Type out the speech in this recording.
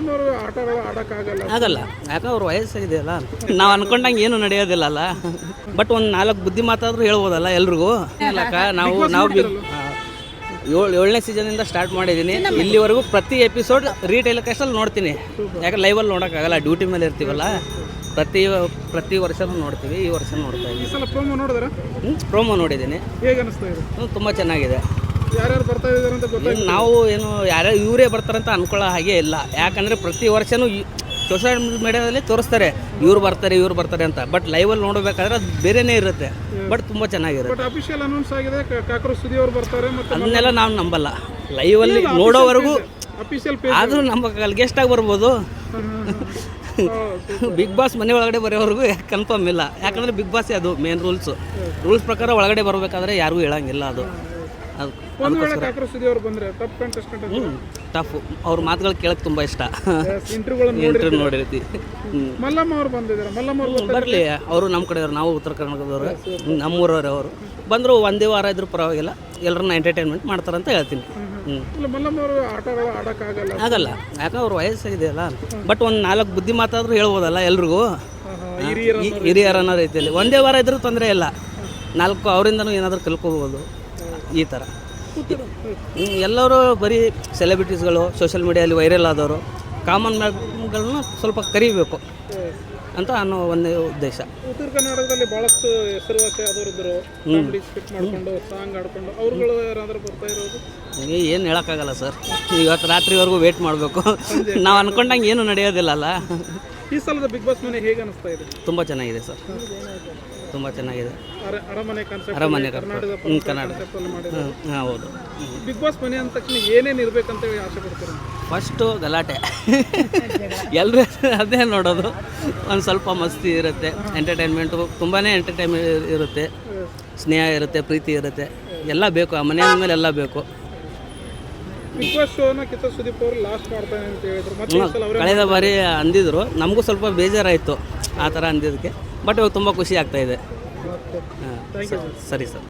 ಅವರು ಆಡಕ್ಕಾಗಲ್ಲ. ಆಗಲ್ಲ. ಯಾಕಂದ್ರೆ ಅವ್ರ ವಯಸ್ಸಾಗಿದೆಯಲ್ಲ ನಾವು ಅನ್ಕೊಂಡಂಗೆ ಏನು ನಡೆಯೋದಿಲ್ಲಲ್ಲ. ಬಟ್ ಒಂದು ನಾಲ್ಕು ಬುದ್ಧಿ ಮಾತಾದ್ರೂ ಹೇಳ್ಬೋದಲ್ಲ ಎಲ್ರಿಗೂ. ಇಲ್ಲಕ್ಕ ನಾವು ನಾವು ಏಳು ಏಳನೇ ಸೀಸನಿಂದ ಸ್ಟಾರ್ಟ್ ಮಾಡಿದ್ದೀನಿ ಇಲ್ಲಿವರೆಗೂ ಪ್ರತಿ ಎಪಿಸೋಡ್ ರೀಟೆಲಿಕಾಸ್ಟಲ್ಲಿ ನೋಡ್ತೀನಿ. ಯಾಕೆ ಲೈವಲ್ಲಿ ನೋಡೋಕ್ಕಾಗಲ್ಲ ಡ್ಯೂಟಿ ಮೇಲೆ ಇರ್ತೀವಲ್ಲ. ಪ್ರತಿ ಪ್ರತಿ ವರ್ಷನೂ ನೋಡ್ತೀವಿ ಈ ವರ್ಷ ನೋಡ್ತಾ ಇದ್ದೀವಿ ಪ್ರೋಮೋ ನೋಡಿದ್ರೆ? ಪ್ರೋಮೋ ನೋಡಿದ್ದೀನಿ ಹೇಗೆ ಅನಿಸ್ತಾ ಇದೆ? ತುಂಬ ಚೆನ್ನಾಗಿದೆ. ಯಾರ್ಯಾರು ಬರ್ತಾ ಇದ್ದಾರೆ ಅಂತ ಗೊತ್ತಿಲ್ಲ ನಾವು ಏನು ಯಾರ್ಯಾರು ಇವರೇ ಬರ್ತಾರಂತ ಅನ್ಕೊಳ್ಳೋ ಹಾಗೆ ಇಲ್ಲ. ಯಾಕಂದರೆ ಪ್ರತಿ ವರ್ಷನೂ ಸೋಷಿಯಲ್ ಮೀಡಿಯಾದಲ್ಲಿ ತೋರಿಸ್ತಾರೆ ಇವ್ರು ಬರ್ತಾರೆ ಇವ್ರು ಬರ್ತಾರೆ ಅಂತ. ಬಟ್ ಲೈವಲ್ಲಿ ನೋಡಬೇಕಾದ್ರೆ ಅದು ಬೇರೆನೇ ಇರುತ್ತೆ. ಬಟ್ ತುಂಬ ಚೆನ್ನಾಗಿರುತ್ತೆ. ಬಟ್ ಅಫಿಷಿಯಲ್ ಅನೌನ್ಸ್ ಆಗಿದೆ ಕ- ಕಾಕ್ರೋಚ್ ಸುದಿ ಅವರು ಬರ್ತಾರೆ ಮತ್ತೆ ಅದನ್ನೆಲ್ಲ ನಾವು ನಂಬಲ್ಲ. ಲೈವಲ್ಲಿ ನೋಡೋವರೆಗೂ ಅಫಿಷಿಯಲ್ ಆದರೂ ನಮ್ಮ ಗೆಸ್ಟ್ ಆಗಿ ಬರ್ಬೋದು. ಬಿಗ್ ಬಾಸ್ ಮನೆ ಒಳಗಡೆ ಬರೋವರೆಗೂ ಕನ್ಫರ್ಮ್ ಇಲ್ಲ. ಯಾಕಂದರೆ ಬಿಗ್ ಬಾಸ್ ಅದು ಮೇನ್ ರೂಲ್ಸು ರೂಲ್ಸ್ ಪ್ರಕಾರ ಒಳಗಡೆ ಬರಬೇಕಾದ್ರೆ ಯಾರಿಗೂ ಹೇಳಂಗಿಲ್ಲ ಅದು. ಒಂದು ವೇಳೆ ಕಾಕ್ರೋಚ್ ಬಂದ್ರೆ ಟಾಪ್ ಕಂಟೆಸ್ಟೆಂಟ್ ಹ್ಞೂ ಟಫು ಅವ್ರ ಮಾತುಗಳು ಕೇಳಕ್ಕೆ ತುಂಬ ಇಷ್ಟ. ಇಂಟರ್ವ್ಯೂ ನೋಡಿರ್ತಿ ಮಲ್ಲಮ್ಮ ಅವರು ಬಂದಿದ್ದಾರೆ. ಮಲ್ಲಮ್ಮ ಅವರು ಬರಲಿ. ಅವರು ನಮ್ಮ ಕಡೆಯವ್ರು ನಾವು ಉತ್ತರ ಕರ್ನಾಟಕದವರು ನಮ್ಮೂರವ್ರು ಅವರು. ಬಂದರು ಒಂದೇ ವಾರ ಇದ್ರೂ ಪರವಾಗಿಲ್ಲ. ಎಲ್ಲರನ್ನ ಎಂಟರ್ಟೈನ್ಮೆಂಟ್ ಹೇಳ್ತೀನಿ. ಅವರು ಆಟಗಳು ಆಡಕ್ಕಾಗಲ್ಲ ಆಗಲ್ಲ. ಯಾಕಂದ್ರೆ ಅವ್ರ ವಯಸ್ಸಾಗಿದೆಯಲ್ಲ ಬಟ್ ಒಂದು ನಾಲ್ಕು ಬುದ್ಧಿ ಮಾತಾದ್ರೂ ಹೇಳ್ಬೋದಲ್ಲ ಎಲ್ರಿಗೂ? ಹಿರಿಯರ ಅನ್ನೋ ರೀತಿಯಲ್ಲಿ. ಒಂದೇ ವಾರ ಇದ್ರೂ ತೊಂದರೆ ಇಲ್ಲ. ನಾಲ್ಕು ಅವರಿಂದನೂ ಏನಾದರೂ ಕಲ್ಕೋಬೋದು ಈ ಥರ. ಎಲ್ಲರೂ ಬರೀ ಸೆಲೆಬ್ರಿಟೀಸ್ಗಳು ಸೋಷಿಯಲ್ ಮೀಡಿಯಲ್ಲಿ ವೈರಲ್ ಆದವರು ಕಾಮನ್ ಮ್ಯಾನ್ಗಳನ್ನ ಸ್ವಲ್ಪ ಕರಿಬೇಕು ಅಂತ ಅನ್ನೋ ಒಂದು ಉದ್ದೇಶ. ಉತ್ತರ ಕರ್ನಾಟಕದಲ್ಲಿ ಬಹಳಷ್ಟು ಹೆಸರುವಾಸಿ ಆದವರಿದ್ದರು ಕಾಮಿಡಿ ಸ್ಕಿಟ್ ಮಾಡ್ಕೊಂಡು ಸಾಂಗ್ ಆಡ್ಕೊಂಡು ಅವ್ರುಗಳು ಯಾರಾದರೂ ಬರ್ತಾ ಇರೋದು? ಏನು ಹೇಳೋಕ್ಕಾಗಲ್ಲ ಸರ್. ಇವತ್ತು ರಾತ್ರಿವರೆಗೂ ವೇಟ್ ಮಾಡಬೇಕು. ನಾವು ಅನ್ಕೊಂಡಂಗೆ ಏನು ನಡೆಯೋದಿಲ್ಲಲ್ಲ ಈ ಸಲದ ಬಿಗ್ ಬಾಸ್ ಮನೆ ಹೇಗೆ ಅನಿಸ್ತಾ ಇದೆ? ತುಂಬ ಚೆನ್ನಾಗಿದೆ ಸರ್. ತುಂಬ ಚೆನ್ನಾಗಿದೆ. ಅರ- ಅರಮನೆ ಹ್ಞೂ ಕನ್ನಡ. ಹ್ಞೂ ಹೌದು. ಬಿಗ್ ಬಾಸ್ ಮನೆ ಅಂತ ತಕ್ಷಣ ಏನೇನು ಇರಬೇಕಂತ ಹೇಳಿ ಆಸೆ ಪಡ್ತಾರೆ? ಫಸ್ಟು ಗಲಾಟೆ. ಎಲ್ಲರೂ ಅದೇ ನೋಡೋದು. ಒಂದು ಸ್ವಲ್ಪ ಮಸ್ತಿ ಇರುತ್ತೆ. ಎಂಟರ್ಟೈನ್ಮೆಂಟು ತುಂಬಾ ಎಂಟರ್ಟೈನ್ಮೆಂಟ್ ಇರುತ್ತೆ. ಸ್ನೇಹ ಇರುತ್ತೆ ಪ್ರೀತಿ ಇರುತ್ತೆ. ಎಲ್ಲ ಬೇಕು. ಆ ಮನೆ ಮೇಲೆ ಎಲ್ಲ ಬೇಕು. ಬಿಗ್ ಬಾಸ್ ಶೋನ ಕಿತ್ತ ಸುದೀಪ್ ಅವರು ಲಾಸ್ಟ್ ಮಾಡ್ತಾನೆ ಅಂತ ಹೇಳಿದ್ರು. ಮತ್ತೆ ಈ ಸಲ ಅವರೇ ಕಳೆದ ಬಾರಿ ಅಂದಿದ್ರು. ನಮಗೂ ಸ್ವಲ್ಪ ಬೇಜಾರಾಯಿತು ಆ ಥರ ಅಂದಿದ್ದಕ್ಕೆ. ಬಟ್ ಇವಾಗ ತುಂಬ ಖುಷಿ ಆಗ್ತಾ ಇದೆ. ಹಾಂ ಸರಿ ಸರ್.